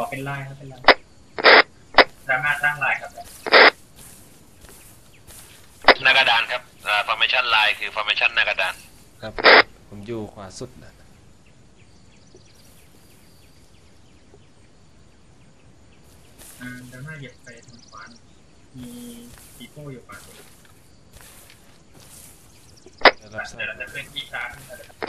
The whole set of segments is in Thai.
ขอเป็นลายครับเป็นลายสามารถตั้งลายครับหน้ากระดานครับอ่า formation line คือ formation หน้ากระดาน ครับ ผมอยู่ขวาสุดนะอ่าดราม่าเหยียบไปทางขวามีปีโป้อยู่ขวาสุดได้รับทราเดี๋ยวบเราจะเป็นที่ชาร์จ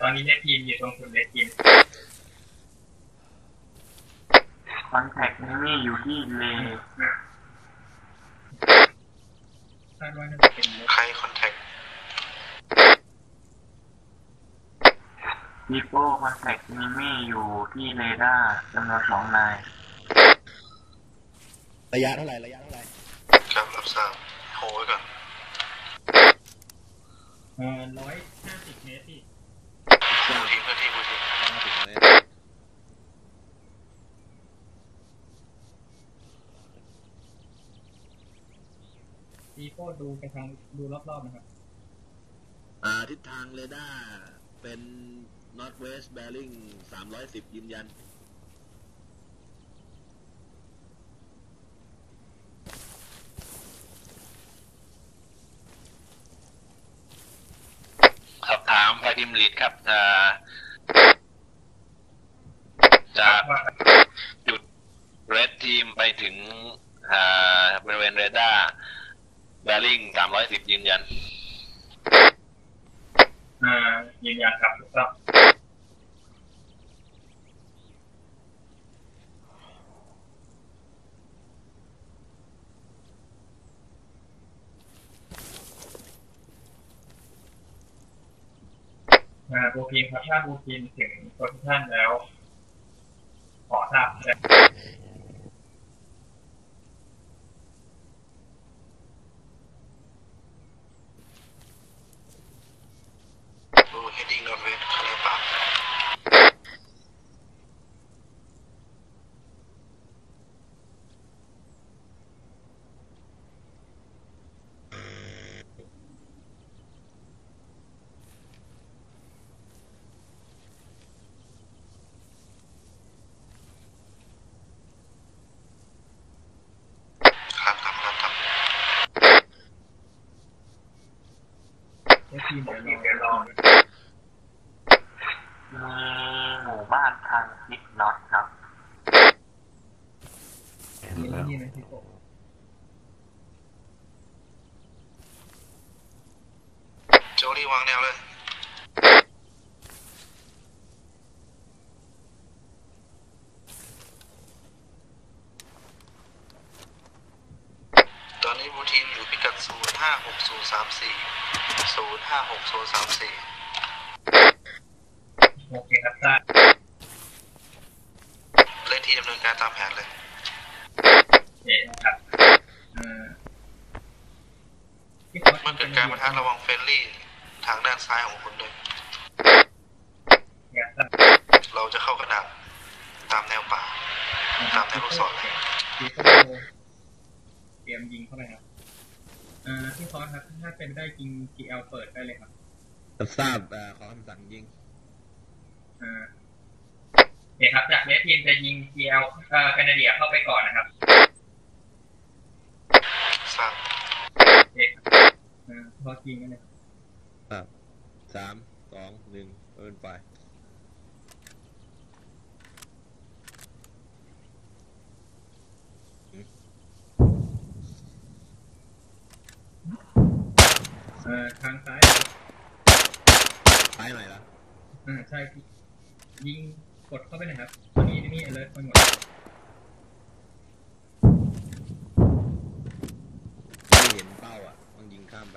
ตอนนี้เลดทีมอยู่ตรงจุดเลดทีมคอนแทคนี่อยู่ที่เลคาดว่าน่าจะเป็นเลใครคอนแทคปีโป้คอนแทคมิมี่อยู่ที่เรดาร์จำนวนสองนาย ระยะเท่าไหร่ ระยะเท่าไหร่ ครับรับทราบโหไว้ก่อนเอ่อร้อยห้าสิบเมตรที่ บูทีมเพื่อนที่บูทีมมาถึงเลยปีโป้ดูไปทางดูรอบๆนะครับ อ่าทิศทางเรดาร์เป็น northwest bearing 310 ยืนยัน สอบ ถามไฟพิมลีดครับจากจุดเรดทีมไปถึงบริเวณเรดาร์แบริ่ง310ยืนยันยืนยันครับถูกต้อง พิมพ์ครับถ้าบูพิมถึงโพซิชันแล้ว ขอทราบนะบูเฮดดิ้งนอร์เวสคะแนนปาก ครับครับครับครับ เดี๋ยวทีเดี๋ยวรอมีหมู่บ้านทางทิทิศน็อตครับมีนี่ไหมพี่โกโจลี่วางแนวเลยตอนนี้บูทีมอยู่พิกัด 0560 056034 056034โอเคครับทราบเล่นทีดำเนินการตามแผนเลยโอเคครับเอ่อพี่โเมื่อเกิดการประทะระวังเฟรนลี่ ทางด้านซ้ายของคุณด้วยอยากทราบเราจะเข้ากระดาษตามแนวป่า ตามแนวลูกศรเลยพี่โกเตรียมยิงเข้าไปครับเอ่อพี่คอสครับถ้าเป็นไปได้ยิง GL เปิดได้เลยครับรับทราบเอ่อขอคำสั่งยิงอ่าโอเคครับ จากเวสทีมจะยิง GL เอ่อแคนาเดียเข้าไปก่อนนะครับทราบโอเคครับอ่าพอยิงกันเลยครับสามสองหนึ่งเอินไป อ่อทางซ้ายซ้ายหน่อยละอ่าใช่พี่ยิงกดเข้าไปหนะครับตอนนี้นี่ alert ไปหมดไม่เห็นเป้าอะต้องยิงข้ามไป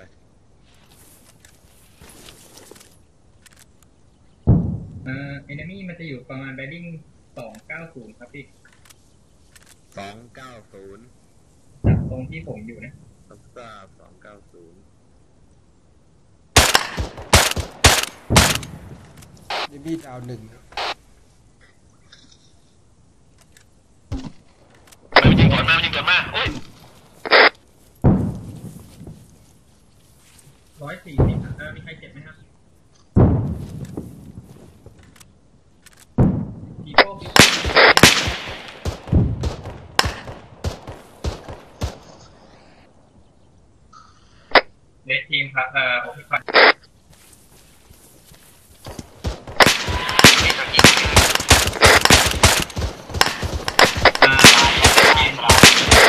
เอ่อ enemy มันจะอยู่ประมาณ bearing สองเก้าศูนย์ครับพี่สองเก้าศูนย์จากตรงที่ผมอยู่นะ รับทราบสองเก้าศูนย์ มีมีดาวหนึ่งมันยิงก่อนมามันยิงก่อนมาโอ้ยร้อยสี่สิบเอ่อมีใครเจ็บไหมครับปีโป้ปีโป้เลสทีมครับเอ่อโอเคครับ มีทางยิงที่ อ่ายิงเข้า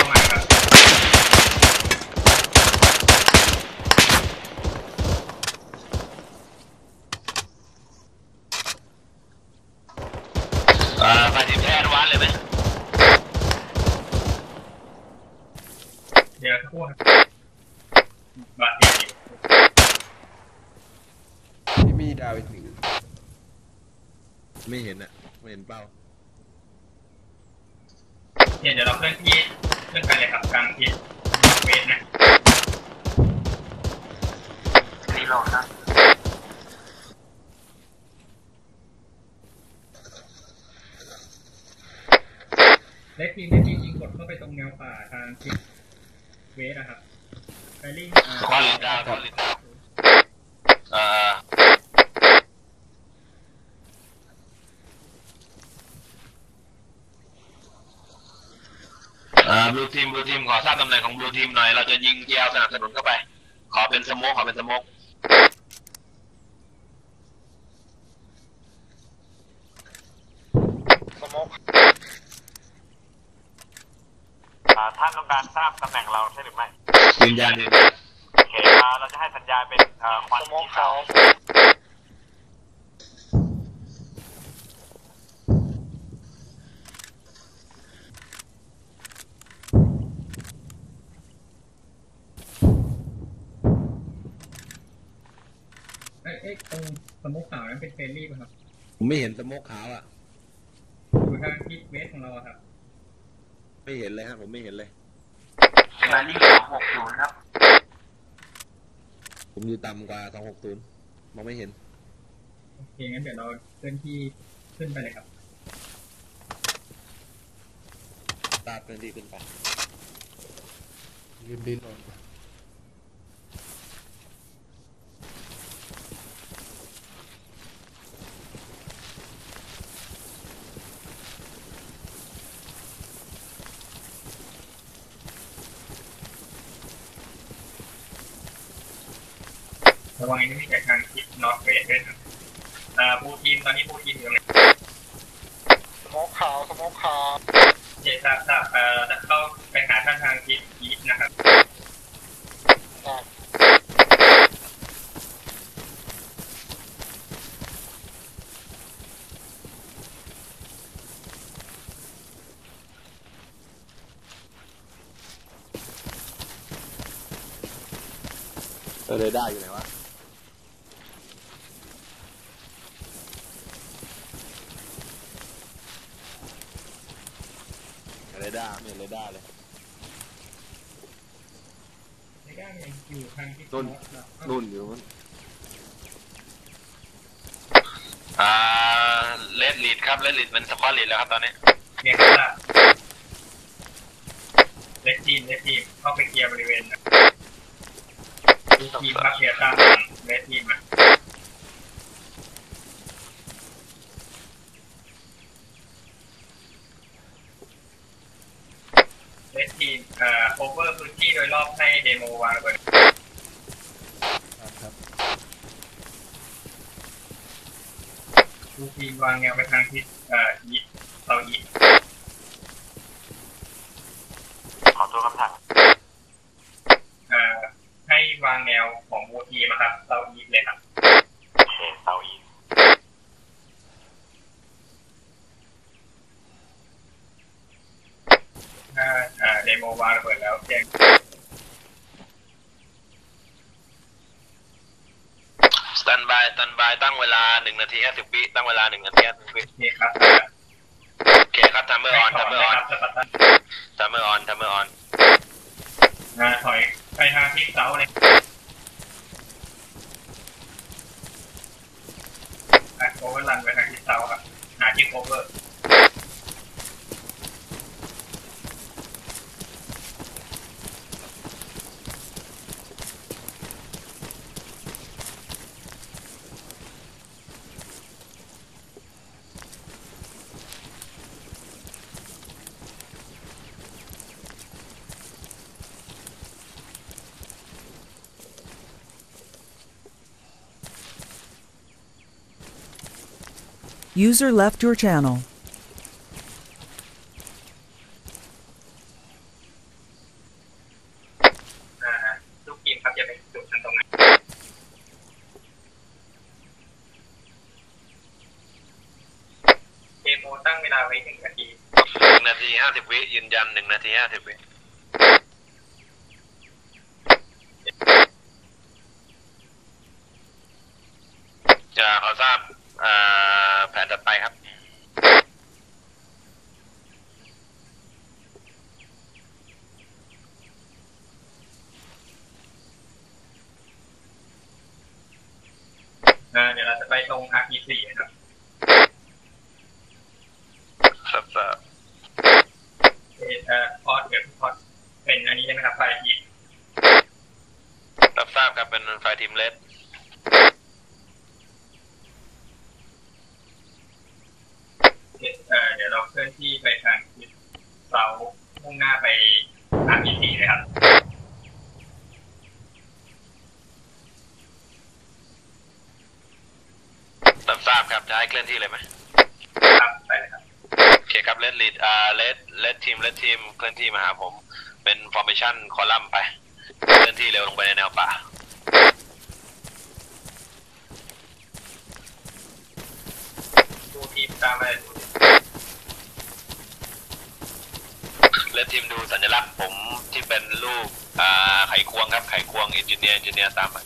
มาครับ อ่าไปทีมแพทย์วานเลยไหม เดี๋ยวสักครู่ครับบาดเจ็บอยู่ มีมีดาวอีกหนึ่งไม่เห็นอะไม่เห็นเป้าเดี๋ยวเราเคลื่อนที่เคลื่อนไปเลยครับกลางทิศเวทนะรีโหลดครับเลสทีมเลสทีมยิงกดเข้าไปตรงแนวป่าทางทิศเวทนะครับไปลิงอ่าคอลินดาวคอลินดาวอ่าอ่า บลูทีมบลูทีมขอทราบตำแหน่งของบลูทีมหน่อย เราจะยิงเกียวสนับสนุนเข้าไป ขอเป็นสโมกขอเป็นสโมกอ่าท่านต้องการทราบตำแหน่งเราใช่หรือไม่ยืนยันยืนยันโอเคอ่าเราจะให้สัญญาณเป็นเอ่อควันสีขาวเอ้ยเอ้ยตรง สมุกขาวนั้นเป็นเฟรนลี่ป่ะครับ ผมไม่เห็นสโมกขาวอะ อยู่ทางทิศเวสของเราอะครับ ไม่เห็นเลยฮะผมไม่เห็นเลยแบริ่งสองหกศูนย์ครับ ผมอยู่ต่ำกว่าสองหกศูนย์มองไม่เห็น โอเคงั้นเดี๋ยวเราเคลื่อนที่ขึ้นไปเลยครับ ตาเป็นที่ขึ้นไปลืมรีโหล ระวังนี่มีจากทางทิศนอร์เวสด้วยครับอ่าบูทีมตอนนี้บูทีมอยู่ไหนมกขาวสโมกขาวเจตทราบทราเอ่อจะเข้าไปหาท่านทางทิศอีสนะครับเออเรดาร์อยู่ไหนวะเรดาร์ไม่เห็นเรดาร์เลย ในด้านเนี่ยอยู่ทางทิศต้นครับนุ่นอยู่มันอ่าเลดลีดครับเลดลีดเป็นสควอตลีดแล้วครับตอนนี้เรียกว่าเลดทีมเลดทีมเข้าไปเคลียร์บริเวณนะทีมพักเคลียร์ตามหลังเลดทีมอะเลดทีมเอ่อโอเวอร์พื้นที่โดย รอบให้เดโมวางระเบิดครับครับดูทีมวางแนวไปทางทิศเอ่ออีสเซาอีส ขอตัวคำสั่ง เอ่อให้วางแนวของบูทีมอะครับเซาอีสเลยครับ โอเคเซาอีส ถ้าเอ่อเดโมวางระเบิดแล้วแจ้ง สแตนบายสแตนบายตั้งเวลาห นึ่งนาทีห้าสิบวิตั้งเวลาหนึ่งนาทีห้าสิบวินี่ครับโอเคครับทัมเมอร์ออนทัมเมอร์ออนครับสปัตตันทัมเมอร์ออนทัมเมอร์ออนอ่าถอยไปทางทิศเซาเลยอะโอเวอร์ลันไปทางทิศเซาครับหาที่โอเวอร์ User left your channel. เป็นไฟล์ทีมเลสเอ่อเดี๋ยวเราเคลื่อนที่ไปทางทิศเซามุ่งหน้าไป RP4 เลยครับรับทราบครับ จะให้เคลื่อนที่เลยไหมครับไปเลยครับ โอเคครับเลดลีดอ่าเลดเลดทีมเลดทีมเคลื่อนที่มาหาผม เป็นฟอร์เมชั่นคอลัมน์ไป เคลื่อนที่เร็วลงไปในแนวป่า ดูที มตามไดูเลดทีมดูสัญลักษณ์ผมที่เป็นรูปอ่าไขควงครับไขควงเอนจิเนียร์เอนจิเนียร์ตามมา